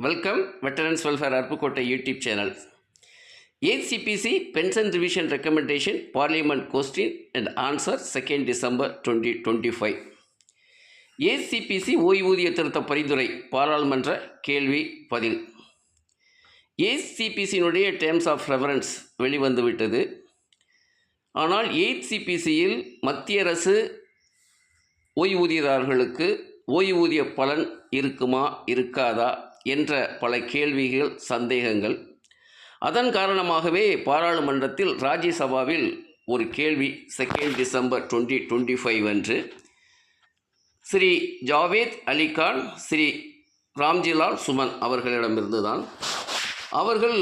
Welcome veterans welfare Aruppukottai YouTube channel ACPC pension revision recommendation parliament question and answer second December twenty twenty five ACPC ஓய்வூதிய திருத்த பரிந்துரை பாராளுமன்ற கேள்வி பதில் ஏசிபிசியினுடைய டேர்ம்ஸ் ஆஃப் ரெஃபரன்ஸ் வெளிவந்துவிட்டது ஆனால் ஏசிபிசியில் மத்திய அரசு ஓய்வூதியதாரர்களுக்கு ஓய்வூதிய பலன் இருக்குமா இருக்காதா என்ற பல கேள்விகள் சந்தேகங்கள். அதன் காரணமாகவே பாராளுமன்றத்தில் ராஜ்யசபாவில் ஒரு கேள்வி second December twenty twenty five அன்று ஸ்ரீ ஜாவேத் அலிகான் ஸ்ரீ ராம்ஜிலால் சுமன் அவர்களிடமிருந்து தான் அவர்கள்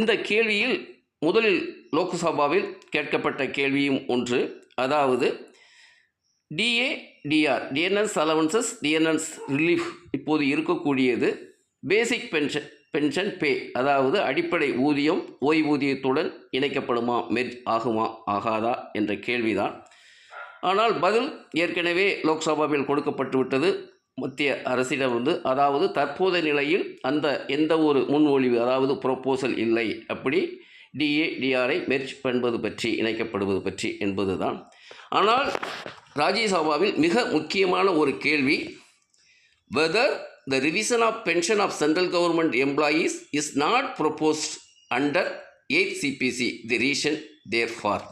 இந்த கேள்வியில் முதலில் லோக்சபாவில் கேட்கப்பட்ட கேள்வியும் ஒன்று. அதாவது DA DR TNS allowances TNS relief இப்போது இருக்கக்கூடியது. பேசிக் பென்ஷன் பென்ஷன் பே அதாவது அடிப்படை ஊதியம் ஓய்வூதியத்துடன் இணைக்கப்படுமா மெர்ஜ் ஆகுமா ஆகாதா என்ற கேள்விதான். ஆனால் பதில் ஏற்கனவே லோக்சபாவில் கொடுக்கப்பட்டு விட்டது மத்திய அரசிடம் வந்து அதாவது தற்போதைய நிலையில் அந்த எந்த ஒரு முன்மொழிவு அதாவது ப்ரொப்போசல் இல்லை அப்படி டிஏ டிஆரை மெர்ஜ் பண்ணுவது பற்றி இணைக்கப்படுவது பற்றி என்பது தான் ஆனால் ராஜ்யசபாவில் மிக முக்கியமான ஒரு கேள்வி whether the revision of pension of central government employees is not proposed under eight CPC the reason there for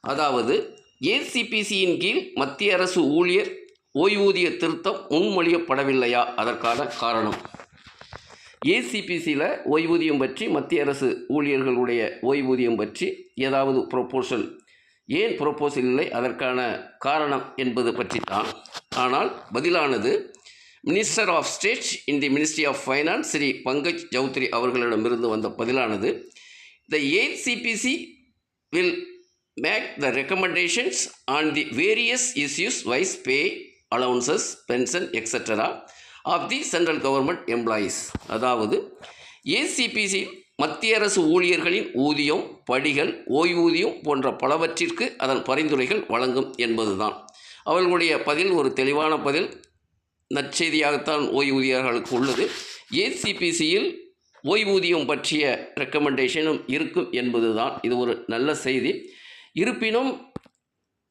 அதாவது ஏசிபிசியின் கீழ் மத்திய அரசு ஊழியர் ஓய்வூதிய திருத்தம் முன்மொழியப்படவில்லையா? அதற்கான காரணம். ஏசிபிசியில் ஓய்வூதியம் பற்றி மத்திய அரசு ஊழியர்களுடைய ஓய்வூதியம் பற்றி ஏதாவது ப்ரொப்போசல் ஏன் ப்ரொப்போசல் இல்லை? அதற்கான காரணம் என்பது பற்றி தான் ஆனால் பதிலானது minister of state in the ministry of finance Shri Pankaj Chaudhary அவர்களிடமிருந்து வந்த பதிலானது the eight CPC will make the recommendations on the various issues vis pay allowances pension extra of the central government employees அதாவது ACPC மத்திய அரசு ஊழியர்களின் ஊதியம் படிகள் ஓய்வூதியம் போன்ற பலவற்றிற்கு அதன் பரிந்துரைகள் வழங்கும் என்பதுதான். அவர்களுடைய பதில் ஒரு தெளிவான பதில். நற்செய்தியாகத்தான் ஓய்வூதியர்களுக்கு உள்ளது. ஏசிபிசியில் ஓய்வூதியம் பற்றிய ரெக்கமெண்டேஷனும் இருக்கும் என்பது தான் இது ஒரு நல்ல செய்தி. இருப்பினும்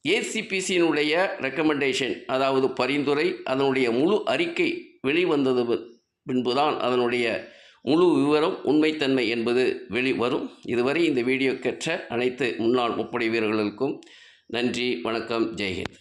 ஏசிபிசியினுடைய ரெக்கமெண்டேஷன் அதாவது பரிந்துரை அதனுடைய முழு அறிக்கை வெளிவந்தது பின்புதான் அதனுடைய முழு விவரம் உண்மைத்தன்மை என்பது வெளிவரும். இதுவரை இந்த வீடியோ கற்ற அனைத்து முன்னாள் முப்படை வீரர்களுக்கும் நன்றி வணக்கம் ஜெய்ஹிந்த்.